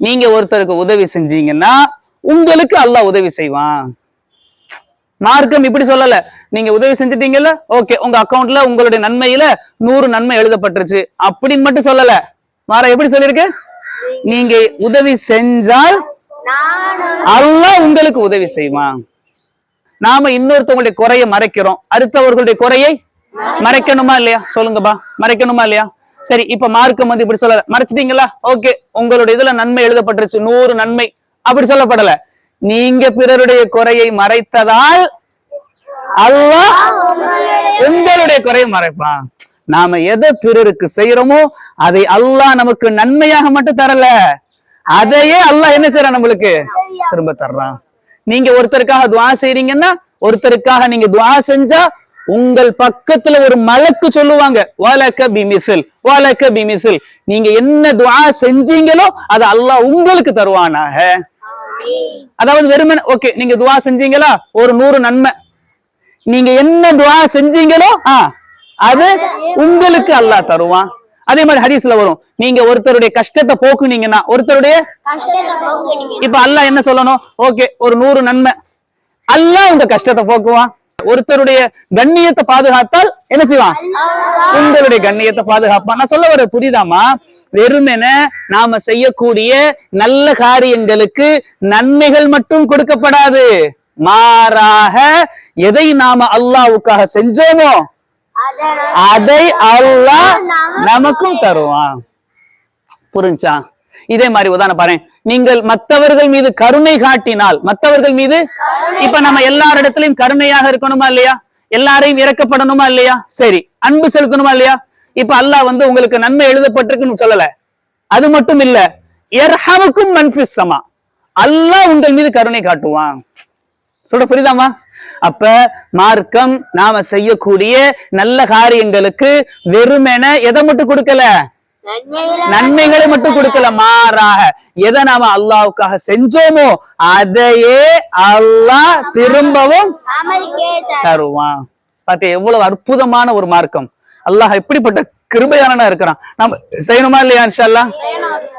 நீங்க ஒருத்தருக்கு உதவி செஞ்சீங்கன்னா உங்களுக்கு அல்லாஹ் உதவி செய்வான். மார்க்கம் இப்படி சொல்லல. நீங்க உதவி செஞ்சிட்டீங்கல்ல ஓகே உங்க அக்கவுண்ட்ல உங்களுடைய நன்மையில நூறு நன்மை எழுதப்பட்டுருச்சு. அப்படின்னு மட்டும் சொல்லல. மாற எப்படி சொல்லிருக்கு நீங்க உதவி செஞ்சால் அல்லாஹ் உங்களுக்கு உதவி செய்வான். நாம இன்னொருத்தவங்களுடைய குறைய மறைக்கிறோம். அடுத்தவர்களுடைய குறையை மறைக்கணுமா இல்லையா? சொல்லுங்கப்பா. மறைக்கணுமா இல்லையா? சரி இப்ப மார்க்கம் வந்து இப்படி சொல்லல. மறைச்சிட்டீங்களா? ஓகே உங்களுடைய இதுல நன்மை எழுதப்பட்டுருச்சு. நூறு நன்மை. அப்படி சொல்லப்படல. நீங்க பிறருடைய குறையை மறைத்ததால் அல்லாஹ் உங்களுடைய குறையை மறைப்பான். நாம எதை பிறருக்கு செய்யறோமோ அதை அல்லாஹ் நமக்கு நன்மையாக மட்டும் தரல. அதையே அல்லாஹ் என்ன செய்யறான் நம்மளுக்கு? திரும்ப தர்றான். நீங்க ஒருத்தருக்காக துவா செய்றீங்கன்னா ஒருத்தருக்காக நீங்க துவா செஞ்சா உங்கள் பக்கத்துல ஒரு மலக்கு சொல்லுவாங்க. வாலக்க பிமிசில் வாலக்க பிமிசில். நீங்க என்ன துவா செஞ்சீங்களோ அதை அல்லாஹ் உங்களுக்கு தருவானாக. அதாவது வெறுமனே ஓகே நீங்க துவா செஞ்சீங்களா? ஒரு நூறு நன்மை. நீங்க என்ன துவா செஞ்சீங்களோ ஆ அது உங்களுக்கு அல்லாஹ் தருவான். அதே மாதிரி ஹதீஸ்ல வரும். நீங்க ஒருத்தருடைய கஷ்டத்தை போக்குனீங்கன்னா ஒருத்தருடைய இப்ப அல்லாஹ் என்ன சொல்லணும்? ஓகே ஒரு நூறு நன்மை. அல்லாஹ் உங்க கஷ்டத்தை போக்குவான். ஒருத்தருடைய கண்ணியத்தை பாதுகாத்தால் என்ன செய்வான்? உங்களுடைய கண்ணியத்தை பாதுகாப்பான். நான் சொல்ல வர புரியுதாமா வெறுமென நாம செய்யக்கூடிய நல்ல காரியங்களுக்கு நன்மைகள் மட்டும் கொடுக்கப்படாது. மாறாக எதை நாம அல்லாஹ்வுக்காக செஞ்சோமோ அதை அல்லாஹ் நமக்கும் தருவான். புரிஞ்சா? இதே மாதிரி உதாரணம் பாருங்க. நீங்கள் மற்றவர்கள் மீது கருணை காட்டினால் மற்றவர்கள் மீது இப்ப நம்ம எல்லாரிடத்திலையும் கருணையாக இருக்கணுமா இல்லையா? எல்லாரையும் இறக்கப்படணுமா இல்லையா? சரி அன்பு செலுத்தணுமா இல்லையா? இப்ப அல்லாஹ் வந்து உங்களுக்கு நன்மை எழுதப்பட்டிருக்குன்னு சொல்லல. அது மட்டும் இல்ல எர்ஹமுக்கும் மன்ஃபிஸ் சமா அல்லாஹ் உங்கள் மீது கருணை காட்டுவான். சொல்ற புரியுதாமா அப்ப மார்க்கம் நாம செய்யக்கூடிய நல்ல காரியங்களுக்கு வெறுமென எதை மட்டும் கொடுக்கல? நன்மைகளை மட்டும் கொடுக்கல. மாறாக எதை நாம அல்லாவுக்காக செஞ்சோமோ அதையே அல்லாஹ் திரும்பவும் தருவான். பாத்தியா எவ்வளவு அற்புதமான ஒரு மார்க்கம். அல்லாஹ் எப்படிப்பட்ட கிருபையானனா இருக்கிறான். நம்ம செய்யணுமா இல்லையா இன்ஷா செய்யணும்.